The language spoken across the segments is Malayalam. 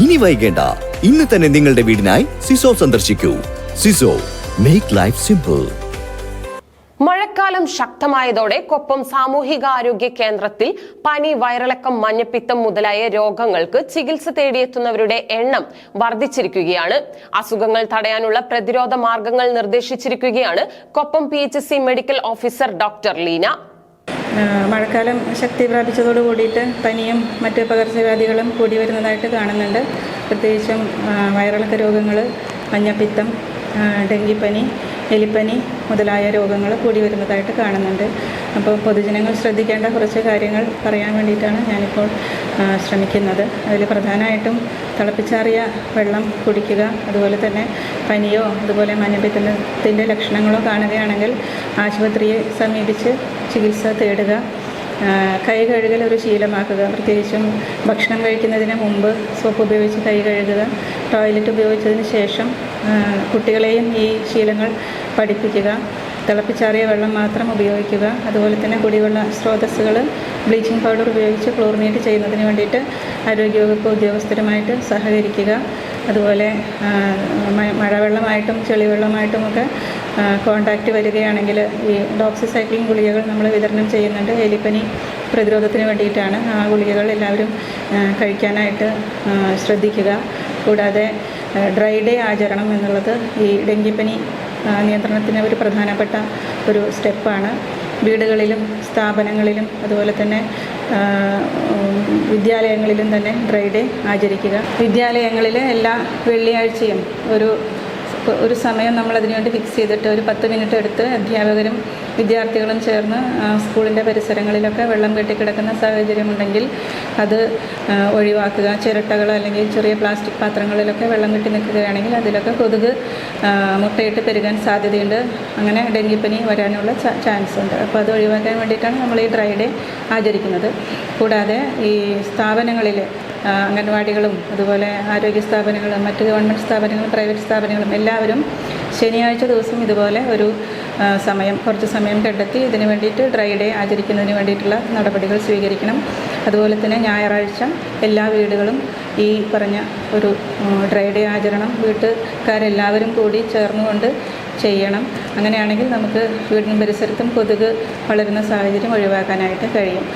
ഇനി വൈകേണ്ട. ഇന്ന് തന്നെ നിങ്ങളുടെ വീടിനായി സിസോ സന്ദർശിക്കൂ. സിസോ മേക്ക് ലൈഫ് സിമ്പിൾ മഴക്കാലം ശക്തമായതോടെ കൊപ്പം സാമൂഹികാരോഗ്യ കേന്ദ്രത്തിൽ പനി വയറിളക്കം മഞ്ഞപ്പിത്തം മുതലായ രോഗങ്ങൾക്ക് ചികിത്സ തേടിയെത്തുന്നവരുടെ എണ്ണം വർദ്ധിച്ചിരിക്കുകയാണ്. അസുഖങ്ങൾ തടയാനുള്ള പ്രതിരോധ മാർഗങ്ങൾ നിർദ്ദേശിച്ചിരിക്കുകയാണ് കൊപ്പം P medical officer doctor Leena. മഴക്കാലം ശക്തി പ്രാപിച്ചതോട് കൂടിയിട്ട് പനിയും മറ്റ് പകർച്ചവ്യാധികളും കൂടി വരുന്നതായിട്ട് കാണുന്നുണ്ട്. പ്രത്യേകിച്ചും വയറിളക്ക രോഗങ്ങൾ മഞ്ഞപ്പിത്തം ഡെങ്കിപ്പനി എലിപ്പനി മുതലായ രോഗങ്ങൾ കൂടി വരുന്നതായിട്ട് കാണുന്നുണ്ട്. അപ്പോൾ പൊതുജനങ്ങൾ ശ്രദ്ധിക്കേണ്ട കുറച്ച് കാര്യങ്ങൾ പറയാൻ വേണ്ടിയിട്ടാണ് ഞാനിപ്പോൾ ശ്രമിക്കുന്നത്. അതിൽ പ്രധാനമായിട്ടും തിളപ്പിച്ചാറിയ വെള്ളം കുടിക്കുക അതുപോലെ തന്നെ പനിയോ അതുപോലെ മഞ്ഞപ്പിത്തത്തിന്റെ ലക്ഷണങ്ങളോ കാണുകയാണെങ്കിൽ ആശുപത്രിയെ സമീപിച്ച് ചികിത്സ തേടുക കൈ കഴുകൽ ഒരു ശീലമാക്കുക പ്രത്യേകിച്ചും ഭക്ഷണം കഴിക്കുന്നതിന് മുമ്പ് സോപ്പ് ഉപയോഗിച്ച് കൈ കഴുകുക ടോയ്ലറ്റ് ഉപയോഗിച്ചതിന് ശേഷം കുട്ടികളെയും ഈ ശീലങ്ങൾ പഠിപ്പിക്കുക. തിളപ്പിച്ചാറിയ വെള്ളം മാത്രം ഉപയോഗിക്കുക. അതുപോലെ തന്നെ കുടിവെള്ള സ്രോതസ്സുകൾ ബ്ലീച്ചിങ് പൗഡർ ഉപയോഗിച്ച് ക്ലോറിനേറ്റ് ചെയ്യുന്നതിന് വേണ്ടിയിട്ട് ആരോഗ്യവകുപ്പ് ഉദ്യോഗസ്ഥരുമായിട്ട് സഹകരിക്കുക. അതുപോലെ മഴവെള്ളമായിട്ടും ചെളിവെള്ളമായിട്ടുമൊക്കെ കോണ്ടാക്റ്റ് വരികയാണെങ്കിൽ ഈ ഡോക്സിസൈക്ലിൻ ഗുളികകൾ നമ്മൾ വിതരണം ചെയ്യുന്നുണ്ട്. എലിപ്പനി പ്രതിരോധത്തിന് വേണ്ടിയിട്ടാണ് ആ ഗുളികകൾ എല്ലാവരും കഴിക്കാനായിട്ട് ശ്രദ്ധിക്കുക. കൂടാതെ ഡ്രൈ ഡേ ആചരണം എന്നുള്ളത് ഈ ഡെങ്കിപ്പനി നിയന്ത്രണത്തിന് ഒരു പ്രധാനപ്പെട്ട ഒരു സ്റ്റെപ്പാണ്. വീടുകളിലും സ്ഥാപനങ്ങളിലും അതുപോലെ തന്നെ വിദ്യാലയങ്ങളിലും തന്നെ ഡ്രൈ ഡേ ആചരിക്കുക. വിദ്യാലയങ്ങളിൽ എല്ലാ വെള്ളിയാഴ്ചയും ഒരു ഒരു സമയം നമ്മൾ അതിനുവേണ്ടി ഫിക്സ് ചെയ്തിട്ട് ഒരു പത്ത് മിനിറ്റ് എടുത്ത് അധ്യാപകരും വിദ്യാർത്ഥികളും ചേർന്ന് സ്കൂളിന്റെ പരിസരങ്ങളിലൊക്കെ വെള്ളം കെട്ടിക്കിടക്കുന്ന സാഹചര്യമുണ്ടെങ്കിൽ അത് ഒഴിവാക്കുക. ചിരട്ടകൾ അല്ലെങ്കിൽ ചെറിയ പ്ലാസ്റ്റിക് പാത്രങ്ങളിലൊക്കെ വെള്ളം കെട്ടി നിൽക്കുകയാണെങ്കിൽ അതിലൊക്കെ കൊതുക് മുട്ടയിട്ട് പെരുകാൻ സാധ്യതയുണ്ട്. അങ്ങനെ ഡെങ്കിപ്പനി വരാനുള്ള ചാൻസ് ഉണ്ട്. അപ്പോൾ അത് ഒഴിവാക്കാൻ വേണ്ടിയിട്ടാണ് നമ്മൾ ഈ ഡ്രൈ ഡേ ആചരിക്കുന്നത്. കൂടാതെ ഈ സ്ഥാപനങ്ങളിൽ അംഗൻവാടികളും അതുപോലെ ആരോഗ്യ സ്ഥാപനങ്ങളും മറ്റ് ഗവൺമെന്റ് സ്ഥാപനങ്ങളും പ്രൈവറ്റ് സ്ഥാപനങ്ങളും എല്ലാവരും ശനിയാഴ്ച ദിവസം ഇതുപോലെ ഒരു സമയം കുറച്ച് സമയം കണ്ടെത്തി ഇതിന് വേണ്ടിയിട്ട് ഡ്രൈ ഡേ ആചരിക്കുന്നതിന് വേണ്ടിയിട്ടുള്ള നടപടികൾ സ്വീകരിക്കണം. അതുപോലെ തന്നെ ഞായറാഴ്ച എല്ലാ വീടുകളും ഈ പറഞ്ഞ ഒരു ഡ്രൈ ഡേ ആചരണം വീട്ടുകാരെല്ലാവരും കൂടി ചേർന്നുകൊണ്ട് ചെയ്യണം. അങ്ങനെയാണെങ്കിൽ നമുക്ക് വീടിനും പരിസരത്തും കൊതുക് വളരുന്ന സാഹചര്യം ഒഴിവാക്കാനായിട്ട് കഴിയും.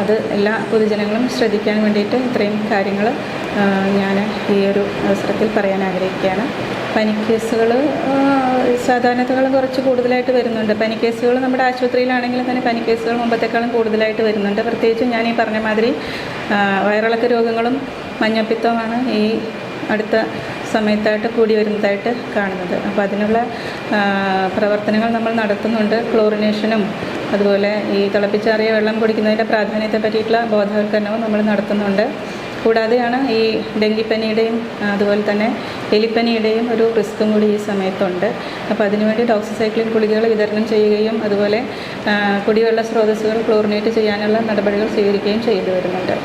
അത് എല്ലാ പൊതുജനങ്ങളും ശ്രദ്ധിക്കാൻ വേണ്ടിയിട്ട് ഇത്രയും കാര്യങ്ങൾ ഞാൻ ഈ ഒരു അവസരത്തിൽ പറയാൻ ആഗ്രഹിക്കുകയാണ്. പനിക്കേസുകൾ സാധാരണത്തേക്കാളും കുറച്ച് കൂടുതലായിട്ട് വരുന്നുണ്ട്. പനിക്കേസുകൾ നമ്മുടെ ആശുപത്രിയിലാണെങ്കിലും തന്നെ പനിക്കേസുകൾ മുമ്പത്തേക്കാളും കൂടുതലായിട്ട് വരുന്നുണ്ട്. പ്രത്യേകിച്ചും ഞാൻ ഈ പറഞ്ഞ മാതിരി വയറിളക്ക രോഗങ്ങളും മഞ്ഞപ്പിത്തവുമാണ് ഈ അടുത്ത സമയത്തായിട്ട് കൂടി വരുന്നതായിട്ട് കാണുന്നത്. അപ്പോൾ അതിനുള്ള പ്രവർത്തനങ്ങൾ നമ്മൾ നടത്തുന്നുണ്ട്. ക്ലോറിനേഷനും അതുപോലെ ഈ തിളപ്പിച്ചാറിയ വെള്ളം കുടിക്കുന്നതിന്റെ പ്രാധാന്യത്തെ പറ്റിയിട്ടുള്ള ബോധവൽക്കരണവും നമ്മൾ നടത്തുന്നുണ്ട്. കൂടാതെയാണ് ഈ ഡെങ്കിപ്പനിയുടെയും അതുപോലെ തന്നെ എലിപ്പനിയുടെയും ഒരു റിസ്ക്കും കൂടി ഈ സമയത്തുണ്ട്. അപ്പോൾ അതിനുവേണ്ടി ഡോക്സിസൈക്ലിൻ ഗുളികകൾ വിതരണം ചെയ്യുകയും അതുപോലെ കുടിവെള്ള സ്രോതസ്സുകൾ ക്ലോറിനേറ്റ് ചെയ്യാനുള്ള നടപടികൾ സ്വീകരിക്കുകയും ചെയ്തു വരുന്നുണ്ട്.